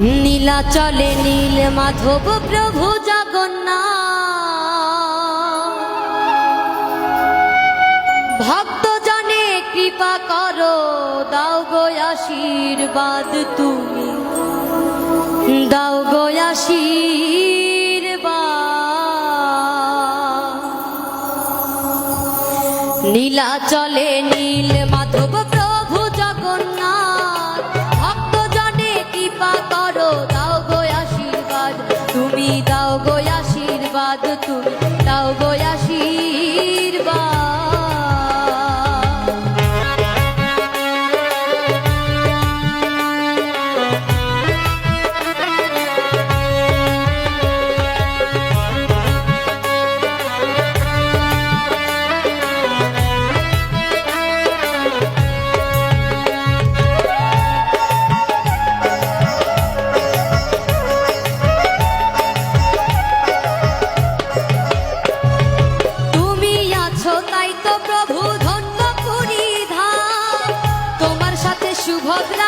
নীলাচলে নীল মাধব প্রভু জগন্নাথ। ভক্ত জনে কৃপা করো, দাও গো আশীর্বাদ তুমি। দাও গো আশীর্বাদ। নীলাচলে নীল মাধব তুমি দাও গো আশীর্বাদ তুমি।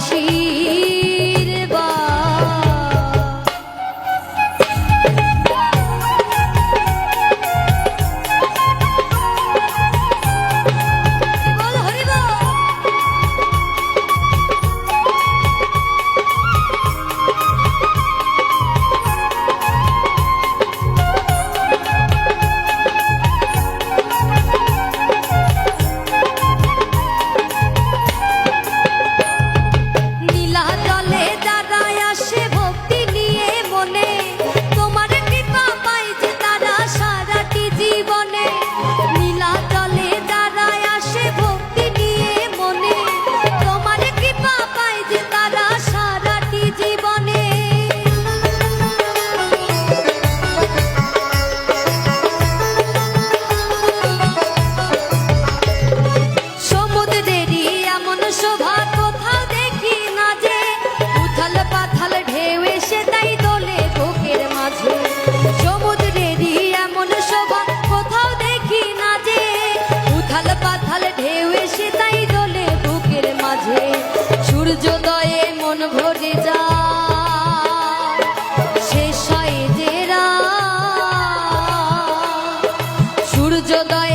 দাও সূর্যোদয়ে মন ভরে যা। শেষ হয় যে সূর্যোদয়